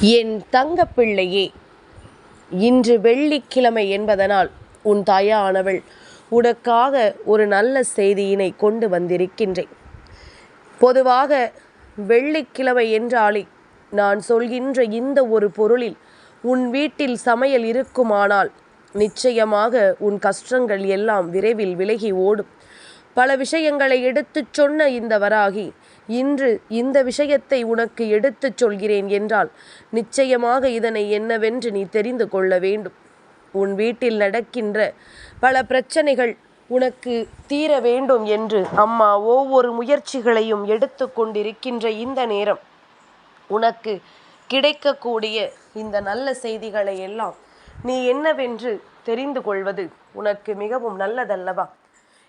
என் தங்கப்பிள்ளையே இன்று வெள்ளிக்கிழமை என்பதனால் உன் தாயானவள் உனக்காக ஒரு நல்ல செய்தியினை கொண்டு வந்திருக்கின்றேன். பொதுவாக வெள்ளிக்கிழமை என்றாலே நான் சொல்கின்ற இந்த ஒரு பொருளில் உன் வீட்டில் சமையல் இருக்குமானால் நிச்சயமாக உன் கஷ்டங்கள் எல்லாம் விரைவில் விலகி ஓடும். பல விஷயங்களை எடுத்துச் சொன்ன இந்த வராகி இன்று இந்த விஷயத்தை உனக்கு எடுத்துச் சொல்கிறேன் என்றால் நிச்சயமாக இதனை என்னவென்று நீ தெரிந்து கொள்ள வேண்டும். உன் வீட்டில் நடக்கின்ற பல பிரச்சனைகள் உனக்கு தீர வேண்டும் என்று அம்மா ஒவ்வொரு முயற்சிகளையும் எடுத்து கொண்டிருக்கின்ற இந்த நேரம். உனக்கு கிடைக்கக்கூடிய இந்த நல்ல செய்திகளை எல்லாம் நீ என்னவென்று தெரிந்து கொள்வது உனக்கு மிகவும் நல்லதல்லவா?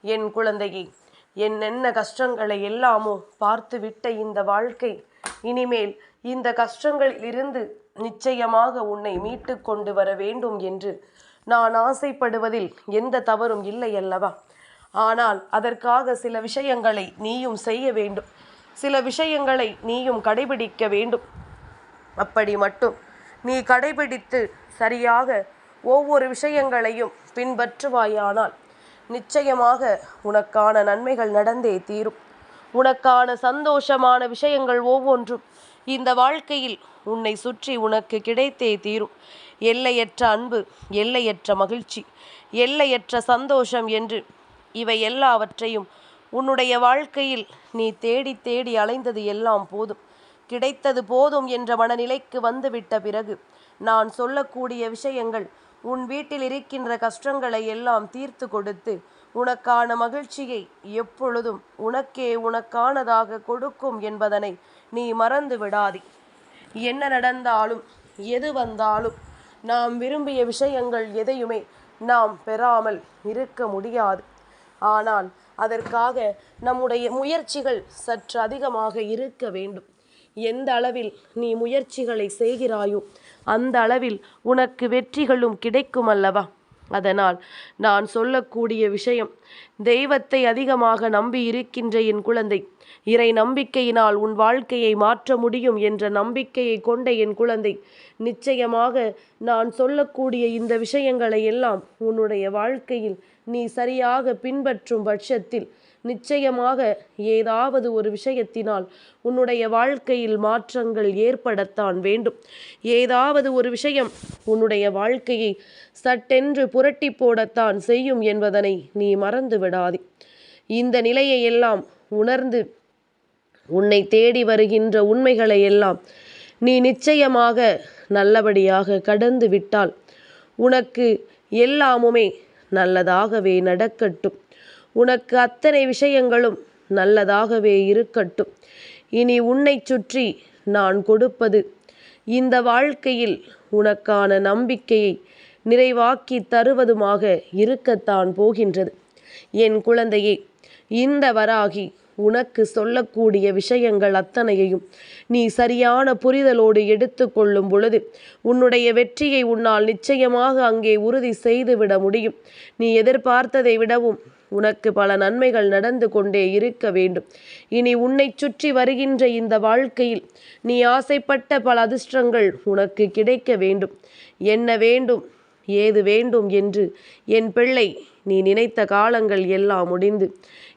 என் குழந்தையை என்னென்ன கஷ்டங்களை எல்லாமோ பார்த்துவிட்ட இந்த வாழ்க்கை இனிமேல் இந்த கஷ்டங்களில் இருந்து நிச்சயமாக உன்னை மீட்டு கொண்டு வர வேண்டும் என்று நான் ஆசைப்படுவதில் எந்த தவறும் இல்லை அல்லவா? ஆனால் அதற்காக சில விஷயங்களை நீயும் செய்ய வேண்டும். சில விஷயங்களை நீயும் கடைபிடிக்க வேண்டும். அப்படி மட்டும் நீ கடைபிடித்து சரியாக ஒவ்வொரு விஷயங்களையும் பின்பற்றுவாயானால் நிச்சயமாக உனக்கான நன்மைகள் நடந்தே தீரும். உனக்கான சந்தோஷமான விஷயங்கள் ஒவ்வொன்றும் இந்த வாழ்க்கையில் உன்னை சுற்றி உனக்கு கிடைத்தே தீரும். எல்லையற்ற அன்பு எல்லையற்ற மகிழ்ச்சி எல்லையற்ற சந்தோஷம் என்று இவை எல்லாவற்றையும் உன்னுடைய வாழ்க்கையில் நீ தேடி தேடி அலைந்தது எல்லாம் போதும். கிடைத்தது போதும் என்ற மனநிலைக்கு வந்துவிட்ட பிறகு நான் சொல்லக்கூடிய விஷயங்கள் உன் வீட்டில் இருக்கின்ற கஷ்டங்களை எல்லாம் தீர்த்து கொடுத்து உனக்கான மகிழ்ச்சியை எப்பொழுதும் உனக்கே உனக்கானதாக கொடுக்கும் என்பதனை நீ மறந்து விடாதே. என்ன நடந்தாலும் எது வந்தாலும் நாம் விரும்பிய விஷயங்கள் எதையுமே நாம் பெறாமல் இருக்க முடியாது. ஆனால் அதற்காக நம்முடைய முயற்சிகள் சற்று அதிகமாக இருக்க வேண்டும். எந்த அளவில் நீ முயற்சிகளை செய்கிறாயோ அந்த அளவில் உனக்கு வெற்றிகளும் கிடைக்கும் அல்லவா அதனால் நான் சொல்லக்கூடிய விஷயம் தெய்வத்தை அதிகமாக நம்பி இருக்கின்ற என் குழந்தை இறை நம்பிக்கையினால் உன் வாழ்க்கையை மாற்ற முடியும் என்ற நம்பிக்கையை கொண்ட என் குழந்தை நிச்சயமாக நான் சொல்லக்கூடிய இந்த விஷயங்களை எல்லாம் உன்னுடைய வாழ்க்கையில் நீ சரியாக பின்பற்றும் பட்சத்தில் நிச்சயமாக ஏதாவது ஒரு விஷயத்தினால் உன்னுடைய வாழ்க்கையில் மாற்றங்கள் ஏற்படத்தான் வேண்டும். ஏதாவது ஒரு விஷயம் உன்னுடைய வாழ்க்கையை சட்டென்று புரட்டி போடத்தான் செய்யும் என்பதனை நீ மறந்து விடாதே. இந்த நிலையை எல்லாம் உணர்ந்து உன்னை தேடி வருகின்ற உண்மைகளை எல்லாம் நீ நிச்சயமாக நல்லபடியாக கடந்து விட்டால் உனக்கு எல்லாமுமே நல்லதாகவே நடக்கட்டும். உனக்கு அத்தனை விஷயங்களும் நல்லதாகவே இருக்கட்டும். இனி உன்னை சுற்றி நான் கொடுப்பது இந்த வாழ்க்கையில் உனக்கான நம்பிக்கையை நிறைவாக்கி தருவதுமாக இருக்கத்தான் போகின்றது. என் குழந்தையே இந்த வராகி உனக்கு சொல்லக்கூடிய விஷயங்கள் அத்தனையையும் நீ சரியான புரிதலோடு எடுத்துக்கொள்ளும் பொழுது உன்னுடைய வெற்றியை உன்னால் நிச்சயமாக அங்கே உறுதி செய்துவிட முடியும். நீ எதிர்பார்த்ததை விடவும் உனக்கு பல நன்மைகள் நடந்து கொண்டே இருக்க வேண்டும். இனி உன்னை சுற்றி வருகின்ற இந்த வாழ்க்கையில் நீ ஆசைப்பட்ட பல அதிர்ஷ்டங்கள் உனக்கு கிடைக்க வேண்டும். என்ன வேண்டும்? ஏது வேண்டும் என்று என் பிள்ளை நீ நினைத்த காலங்கள் எல்லாம் முடிந்து.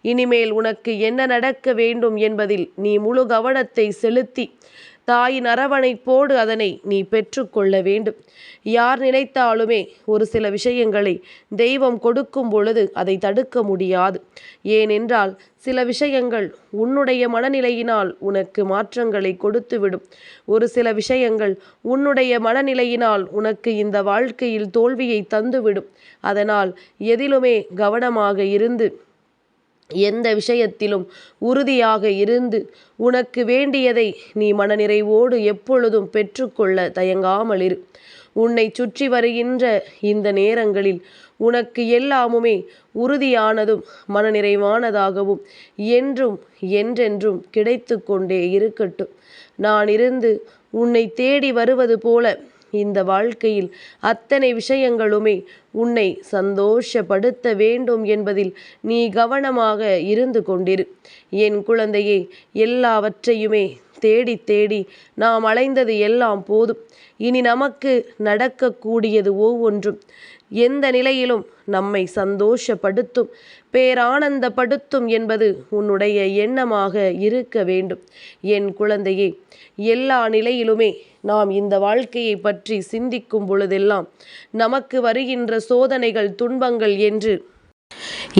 இனிமேல் உனக்கு என்ன நடக்க வேண்டும் என்பதில் நீ முழு கவனத்தை செலுத்தி தாயின் அரவணைப்போடு அதனை நீ பெற்றுக்கொள்ள வேண்டும். யார் நினைத்தாலுமே ஒரு சில விஷயங்களை தெய்வம் கொடுக்கும் பொழுது அதை தடுக்க முடியாது. ஏனென்றால் சில விஷயங்கள் உன்னுடைய மனநிலையினால் உனக்கு மாற்றங்களை கொடுத்துவிடும். ஒரு சில விஷயங்கள் உன்னுடைய மனநிலையினால் உனக்கு இந்த வாழ்க்கையில் தோல்வியை தந்துவிடும். அதனால் எதிலுமே கவனமாக இருந்து எந்த விஷயத்திலும் உறுதியாக இருந்து உனக்கு வேண்டியதை நீ மனநிறைவோடு எப்பொழுதும் பெற்றுக்கொள்ள தயங்காமல் இரு. உன்னை சுற்றி வருகின்ற இந்த நேரங்களில் உனக்கு எல்லாமுமே உறுதியானதும் மனநிறைவானதாகவும் என்றும் என்றென்றும் கிடைத்து கொண்டே இருக்கட்டும். நான் இருந்து உன்னை தேடி வருவது போல இந்த வாழ்க்கையில் அத்தனை விஷயங்களுமே உன்னை சந்தோஷப்படுத்த வேண்டும் என்பதில் நீ கவனமாக இருந்து கொண்டிரு. என் குழந்தையே எல்லாவற்றையுமே தேடி தேடி நாம் அலைந்தது எல்லாம் போதும். இனி நமக்கு நடக்கக்கூடியது ஒவ்வொன்றும். எந்த நிலையிலும் நம்மை சந்தோஷப்படுத்தும். பேரானந்தப்படுத்தும் என்பது உன்னுடைய எண்ணமாக இருக்க வேண்டும். என் குழந்தையே எல்லா நிலையிலுமே நாம் இந்த வாழ்க்கையை பற்றி சிந்திக்கும் பொழுதெல்லாம் நமக்கு வருகின்ற சோதனைகள் துன்பங்கள் என்று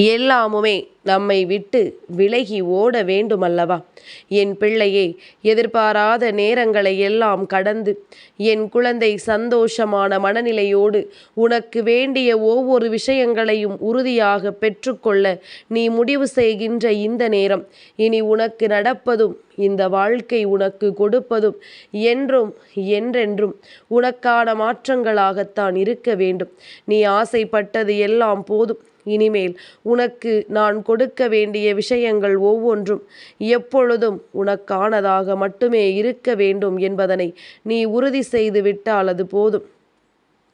எல்லாமுமே நம்மை விட்டு விலகி ஓட வேண்டுமல்லவா? என் பிள்ளையே எதிர்பாராத நேரங்களை எல்லாம் கடந்து என் குழந்தை சந்தோஷமான மனநிலையோடு உனக்கு வேண்டிய ஒவ்வொரு விஷயங்களையும் உறுதியாக பெற்றுக்கொள்ள நீ முடிவு செய்கின்ற இந்த நேரம். இனி உனக்கு நடப்பதும் இந்த வாழ்க்கை உனக்கு கொடுப்பதும் என்றும் என்றென்றும் உனக்கான மாற்றங்களாகத்தான் இருக்க வேண்டும். நீ ஆசைப்பட்டது எல்லாம் போதும். இனிமேல் உனக்கு நான் கொடுக்க வேண்டிய விஷயங்கள் ஒவ்வொன்றும் எப்பொழுதும் உனக்கானதாக மட்டுமே இருக்க வேண்டும் என்பதனை நீ உறுதி செய்து விட்டால் அது போதும்.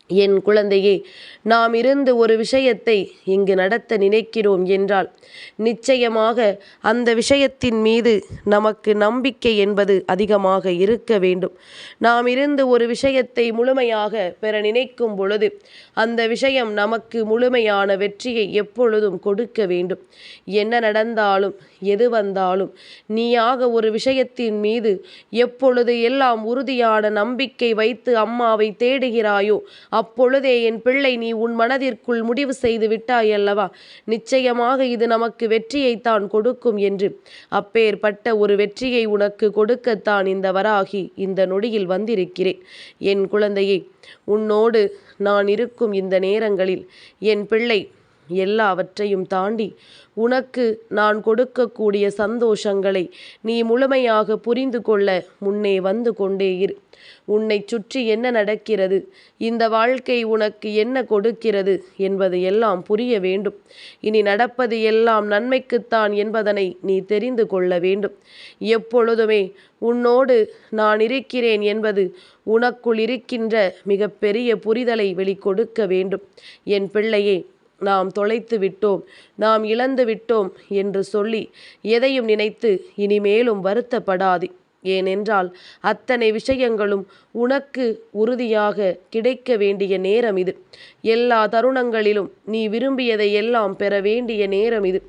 என் குழந்தையே நாம் இருந்து ஒரு விஷயத்தை இங்கு நடத்த நினைக்கிறோம் என்றால் நிச்சயமாக அந்த விஷயத்தின் மீது நமக்கு நம்பிக்கை என்பது அதிகமாக இருக்க வேண்டும். நாம் இருந்து ஒரு விஷயத்தை முழுமையாக பெற நினைக்கும் பொழுது அந்த விஷயம் நமக்கு முழுமையான வெற்றியை எப்பொழுதும் கொடுக்க வேண்டும். என்ன நடந்தாலும் எது வந்தாலும் நீயாக ஒரு விஷயத்தின் மீது எப்பொழுது எல்லாம் உறுதியான நம்பிக்கை வைத்து அம்மாவை தேடுகிறாயோ அப்பொழுதே என் பிள்ளை நீ உன் மனதிற்குள் முடிவு செய்து விட்டாய் அல்லவா நிச்சயமாக இது நமக்கு வெற்றியைத்தான் கொடுக்கும் என்று. அப்பேற்பட்ட ஒரு வெற்றியை உனக்கு கொடுக்கத்தான் இந்த வராகி இந்த நொடியில் வந்திருக்கிறேன். என் குழந்தையே உன்னோடு நான் இருக்கும் இந்த நேரங்களில் என் பிள்ளை எல்லாவற்றையும் தாண்டி உனக்கு நான் கொடுக்கக்கூடிய சந்தோஷங்களை நீ முழுமையாக புரிந்து கொள்ள முன்னே வந்து கொண்டே இரு. உன்னை சுற்றி என்ன நடக்கிறது? இந்த வாழ்க்கை உனக்கு என்ன கொடுக்கிறது என்பது எல்லாம் புரிய வேண்டும். இனி நடப்பது எல்லாம் நன்மைக்குத்தான் என்பதனை நீ தெரிந்து கொள்ள வேண்டும். எப்பொழுதுமே உன்னோடு நான் இருக்கிறேன் என்பது உனக்குள் இருக்கின்ற மிகப்பெரிய புரிதலை வெளிக்கொடுக்க வேண்டும். என் பிள்ளையே நாம் தொலைத்து விட்டோம் நாம் இழந்து விட்டோம் என்று சொல்லி எதையும் நினைத்து இனிமேலும் வருத்தப்படாதே. ஏனென்றால் அத்தனை விஷயங்களும் உனக்கு உறுதியாக கிடைக்க வேண்டிய நேரம் இது. எல்லா தருணங்களிலும் நீ விரும்பியதை எல்லாம் பெற வேண்டிய நேரம் இது.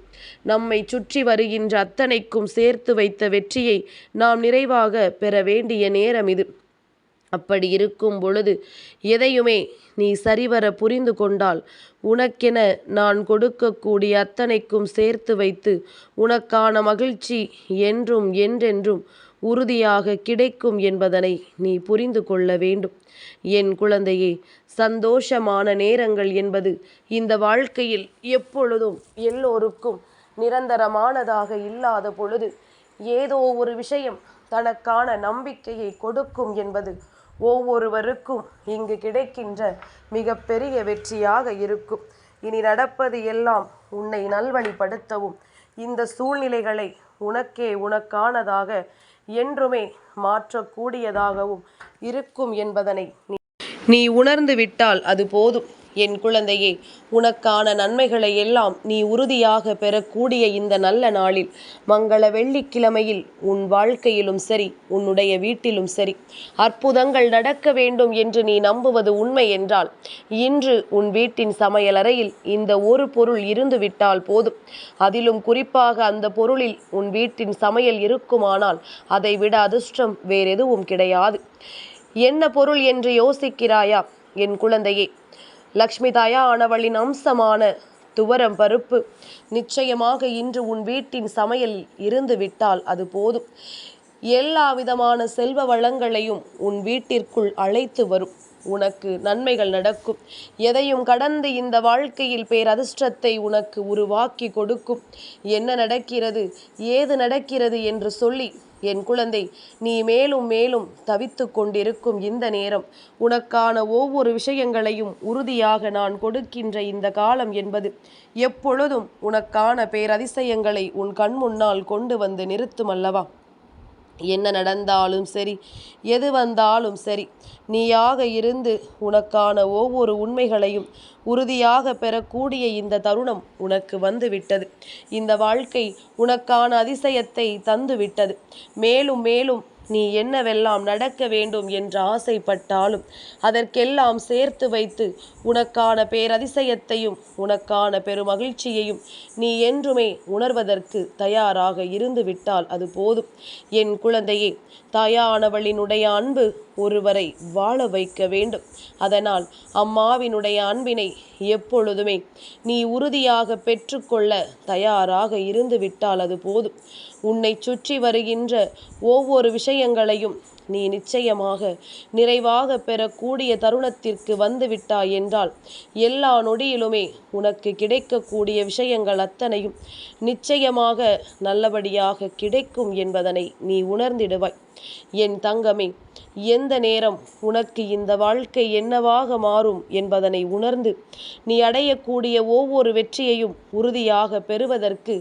நம்மை சுற்றி வருகின்ற அத்தனைக்கும் சேர்த்து வைத்த வெற்றியை நாம் நிறைவாக பெற வேண்டிய நேரம் இது. அப்படி இருக்கும் பொழுது எதையுமே நீ சரிவர புரிந்து கொண்டால் உனக்கென நான் கொடுக்கக்கூடிய அத்தனைக்கும் சேர்த்து வைத்து உனக்கான மகிழ்ச்சி என்றும் என்றென்றும் உறுதியாக கிடைக்கும் என்பதனை நீ புரிந்து கொள்ள வேண்டும். என் குழந்தையே சந்தோஷமான நேரங்கள் என்பது இந்த வாழ்க்கையில் எப்பொழுதும் எல்லோருக்கும் நிரந்தரமானதாக இல்லாத பொழுது ஏதோ ஒரு விஷயம் தனக்கான நம்பிக்கையை கொடுக்கும் என்பது ஒவ்வொருவருக்கும் இங்கு கிடைக்கின்ற மிகப்பெரிய வெற்றியாக இருக்கும். இனி நடப்பது எல்லாம் உன்னை நல்வழிப்படுத்தவும். இந்த சூழ்நிலைகளை உனக்கே உனக்கானதாக என்றுமே மாற்றக்கூடியதாகவும் இருக்கும் என்பதனை நீ உணர்ந்து விட்டால் அது போதும். என் குழந்தையே உனக்கான நன்மைகளை எல்லாம் நீ உறுதியாக பெறக்கூடிய இந்த நல்ல நாளில் மங்கள வெள்ளிக்கிழமையில் உன் வாழ்க்கையிலும் சரி உன்னுடைய வீட்டிலும் சரி அற்புதங்கள் நடக்க வேண்டும் என்று நீ நம்புவது உண்மை என்றால் இன்று உன் வீட்டின் சமையலறையில் இந்த ஒரு பொருள் இருந்து விட்டால் போதும். அதிலும் குறிப்பாக அந்த பொருளில் உன் வீட்டின் சமையல் இருக்குமானால் அதை விட அதிர்ஷ்டம் வேறெதுவும் கிடையாது. என்ன பொருள் என்று யோசிக்கிறாயா என் குழந்தையே? லக்ஷ்மி தாயா ஆனவளின் அம்சமான துவரம் பருப்பு. நிச்சயமாக இன்று உன் வீட்டின் சமையல் இருந்து விட்டால் அது போதும். எல்லா விதமான செல்வ வளங்களையும் உன் வீட்டிற்குள் அழைத்து வரும். உனக்கு நன்மைகள் நடக்கும். எதையும் கடந்து இந்த வாழ்க்கையில் பேரதிர்ஷ்டத்தை உனக்கு உருவாக்கி கொடுக்கும். என்ன நடக்கிறது? ஏது நடக்கிறது என்று சொல்லி என் குழந்தை நீ மேலும் மேலும் தவித்து கொண்டிருக்கும் இந்த நேரம் உனக்கான ஒவ்வொரு விஷயங்களையும் உறுதியாக நான் கொடுக்கின்ற இந்த காலம் என்பது எப்பொழுதும் உனக்கான பேரதிசயங்களை உன் கண் முன்னால் கொண்டு வந்து நிறுத்தும் அல்லவா? என்ன நடந்தாலும் சரி எது வந்தாலும் சரி நீயாக இருந்து உனக்கான ஒவ்வொரு உண்மைகளையும் உறுதியாக பெறக்கூடிய இந்த தருணம் உனக்கு வந்து விட்டது இந்த வாழ்க்கை உனக்கான அதிசயத்தை தந்துவிட்டது. மேலும் மேலும் நீ என்னவெல்லாம் நடக்க வேண்டும் என்று ஆசைப்பட்டாலும் அதற்கெல்லாம் சேர்த்து வைத்து உனக்கான பேரதிசயத்தையும் உனக்கான பெருமகிழ்ச்சியையும் நீ என்றுமே உணர்வதற்கு தயாராக இருந்துவிட்டால் அது போதும். என் குழந்தையே தாயானவளினுடைய அன்பு ஒருவரை வாழ வைக்க வேண்டும். அதனால் அம்மாவினுடைய அன்பினை எப்பொழுதுமே நீ உறுதியாக பெற்றுக்கொள்ள தயாராக இருந்து விட்டால் அது போதும். உன்னை சுற்றி வருகின்ற ஒவ்வொரு விஷயங்களையும் நீ நிச்சயமாக நிறைவாக பெறக்கூடிய தருணத்திற்கு வந்துவிட்டாய் என்றால் எல்லா நொடியிலுமே உனக்கு கிடைக்கக்கூடிய விஷயங்கள் அத்தனையும் நிச்சயமாக நல்லபடியாக கிடைக்கும் என்பதனை நீ உணர்ந்திடுவாய். என் தங்கமே எந்த நேரம் உனக்கு இந்த வாழ்க்கை என்னவாக மாறும் என்பதனை உணர்ந்து நீ அடையக்கூடிய ஒவ்வொரு வெற்றியையும் உறுதியாக பெறுவதற்கு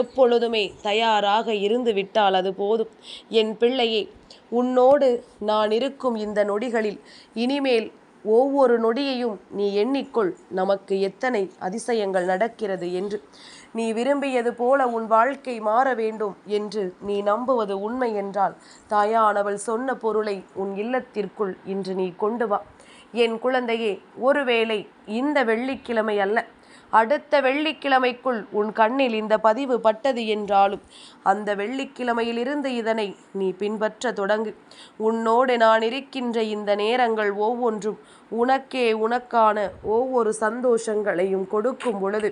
எப்பொழுதுமே தயாராக இருந்து விட்டால் அது போதும். என் பிள்ளையை உன்னோடு நான் இருக்கும் இந்த நொடிகளில் இனிமேல் ஒவ்வொரு நொடியையும் நீ எண்ணிக்கொள். நமக்கு எத்தனை அதிசயங்கள் நடக்கிறது என்று. நீ விரும்பியது போல உன் வாழ்க்கை மாற வேண்டும் என்று நீ நம்புவது உண்மை என்றால் தாயானவள் சொன்ன பொருளை உன் இல்லத்திற்குள் இன்று நீ கொண்டு வா. என் குழந்தையே ஒருவேளை இந்த வெள்ளிக்கிழமை அல்ல அடுத்த வெள்ளிக்கிழமைக்குள் உன் கண்ணில் இந்த பதிவு பட்டது என்றாலும் அந்த வெள்ளிக்கிழமையிலிருந்து இதனை நீ பின்பற்ற தொடங்கு. உன்னோடு நான் இருக்கின்ற இந்த நேரங்கள் ஒவ்வொன்றும் உனக்கே உனக்கான ஒவ்வொரு சந்தோஷங்களையும் கொடுக்கும் பொழுது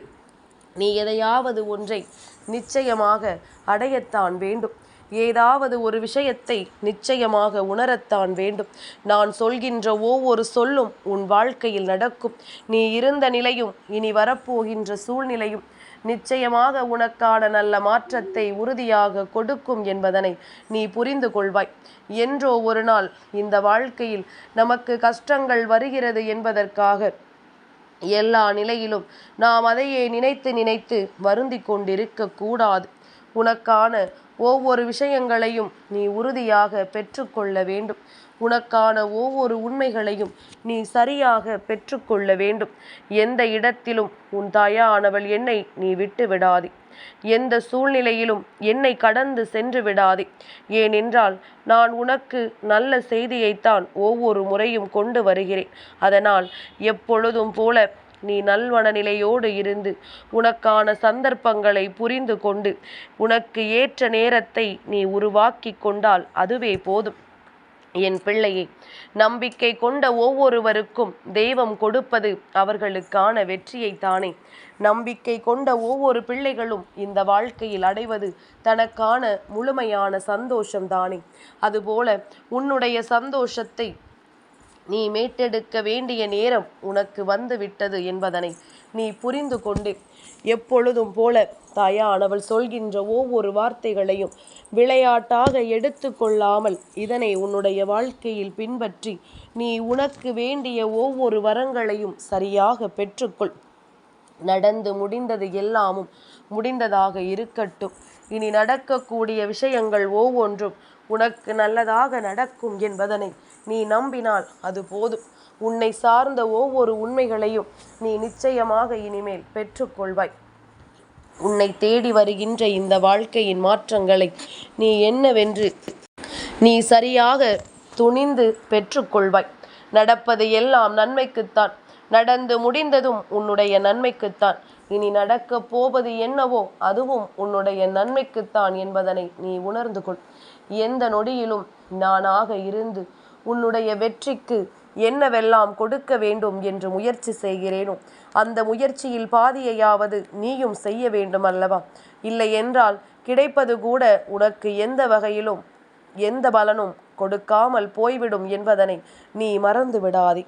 நீ எதையாவது ஒன்றை நிச்சயமாக அடையத்தான் வேண்டும். ஏதாவது ஒரு விஷயத்தை நிச்சயமாக உணரத்தான் வேண்டும். நான் சொல்கின்ற ஒவ்வொரு சொல்லும் உன் வாழ்க்கையில் நடக்கும். நீ இருந்த நிலையும் இனி வரப்போகின்ற சூழ்நிலையும் நிச்சயமாக உனக்கான நல்ல மாற்றத்தை உறுதியாக கொடுக்கும் என்பதனை நீ புரிந்து கொள்வாய். என்றோ ஒரு நாள் இந்த வாழ்க்கையில் நமக்கு கஷ்டங்கள் வருகிறது என்பதற்காக எல்லா நிலையிலும் நாம் அதையே நினைத்து நினைத்து வருந்தி கொண்டிருக்க கூடாது. உனக்கான ஒவ்வொரு விஷயங்களையும் நீ உறுதியாக பெற்றுக்கொள்ள வேண்டும். உனக்கான ஒவ்வொரு உண்மைகளையும் நீ சரியாக பெற்றுக்கொள்ள வேண்டும். எந்த இடத்திலும் உன் தாயானவள் என்னை நீ விட்டு விடாதே. எந்த சூழ்நிலையிலும் என்னை கடந்து சென்று விடாதே. ஏனென்றால் நான் உனக்கு நல்ல செய்தியைத்தான் ஒவ்வொரு முறையும் கொண்டு வருகிறேன். அதனால் எப்பொழுதும் போல நீ நல்வன நிலையோடு இருந்து உனக்கான சந்தர்ப்பங்களை புரிந்து கொண்டு உனக்கு ஏற்ற நேரத்தை நீ உருவாக்கி கொண்டால் அதுவே போதும். என் பிள்ளையை நம்பிக்கை கொண்ட ஒவ்வொருவருக்கும் தெய்வம் கொடுப்பது அவர்களுக்கான வெற்றியை தானே. நம்பிக்கை கொண்ட ஒவ்வொரு பிள்ளைகளும் இந்த வாழ்க்கையில் அடைவது தனக்கான முழுமையான சந்தோஷம்தானே அதுபோல உன்னுடைய சந்தோஷத்தை நீ மீட்டெடுக்க வேண்டிய நேரம் உனக்கு வந்து விட்டது என்பதனை நீ புரிந்து கொண்டு எப்பொழுதும் போல தாயானவள் சொல்கின்ற ஒவ்வொரு வார்த்தைகளையும் விளையாட்டாக எடுத்துக்கொள்ளாமல் இதனை உன்னுடைய வாழ்க்கையில் பின்பற்றி நீ உனக்கு வேண்டிய ஒவ்வொரு வரங்களையும் சரியாக பெற்றுக்கொள். நடந்து முடிந்தது எல்லாமும் முடிந்ததாக இருக்கட்டும். இனி நடக்கக்கூடிய விஷயங்கள் ஒவ்வொன்றும் உனக்கு நல்லதாக நடக்கும் என்பதனை நீ நம்பினால் அது போதும். உன்னை சார்ந்த ஒவ்வொரு உண்மைகளையும் நீ நிச்சயமாக இனிமேல் பெற்றுக்கொள்வாய். உன்னை தேடி வருகின்ற இந்த வாழ்க்கையின் மாற்றங்களை நீ என்னவென்று நீ சரியாக துணிந்து பெற்றுக்கொள்வாய். நடப்பது எல்லாம் நன்மைக்குத்தான். நடந்து முடிந்ததும் உன்னுடைய நன்மைக்குத்தான். இனி நடக்கப் போவது என்னவோ அதுவும் உன்னுடைய நன்மைக்குத்தான் என்பதனை நீ உணர்ந்து கொள். எந்த நொடியிலும் நானாக இருந்து உன்னுடைய வெற்றிக்கு என்னவெல்லாம் கொடுக்க வேண்டும் என்று முயற்சி செய்கிறேனோ அந்த முயற்சியில் பாதியையாவது நீயும் செய்ய வேண்டும் அல்லவா? இல்லை என்றால் கிடைப்பது கூட உனக்கு எந்த வகையிலும் எந்த பலனும் கொடுக்காமல் போய்விடும் என்பதனை நீ மறந்து விடாதே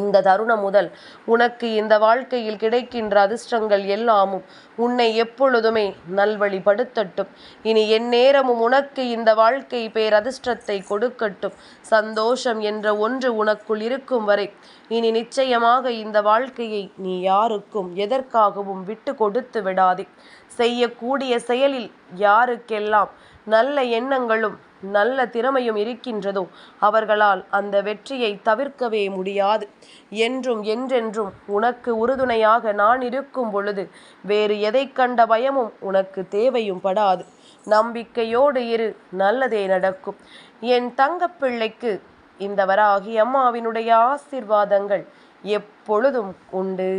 இந்த தருணம் முதல் உனக்கு இந்த வாழ்க்கையில் கிடைக்கின்ற அதிர்ஷ்டங்கள் எல்லாமும் உன்னை எப்பொழுதுமே நல்வழிப்படுத்தட்டும். இனி எந்நேரமும் உனக்கு இந்த வாழ்க்கை பேரதிர்ஷ்டத்தை கொடுக்கட்டும். சந்தோஷம் என்ற ஒன்று உனக்குள் இருக்கும் வரை இனி நிச்சயமாக இந்த வாழ்க்கையை நீ யாருக்கும் எதற்காகவும் விட்டு கொடுத்து விடாதே. செய்யக்கூடிய செயலில் யாருக்கெல்லாம் நல்ல எண்ணங்களும் நல்ல திறமையும் இருக்கின்றதோ அவர்களால் அந்த வெற்றியை தவிர்க்கவே முடியாது. என்றும் என்றென்றும் உனக்கு உறுதுணையாக நான் இருக்கும் பொழுது வேறு எதை கண்ட பயமும் உனக்கு தேவையும் படாது. நம்பிக்கையோடு இரு நல்லதே நடக்கும். என் தங்கப்பிள்ளைக்கு இந்த வராகி அம்மாவினுடைய ஆசிர்வாதங்கள் எப்பொழுதும் உண்டு.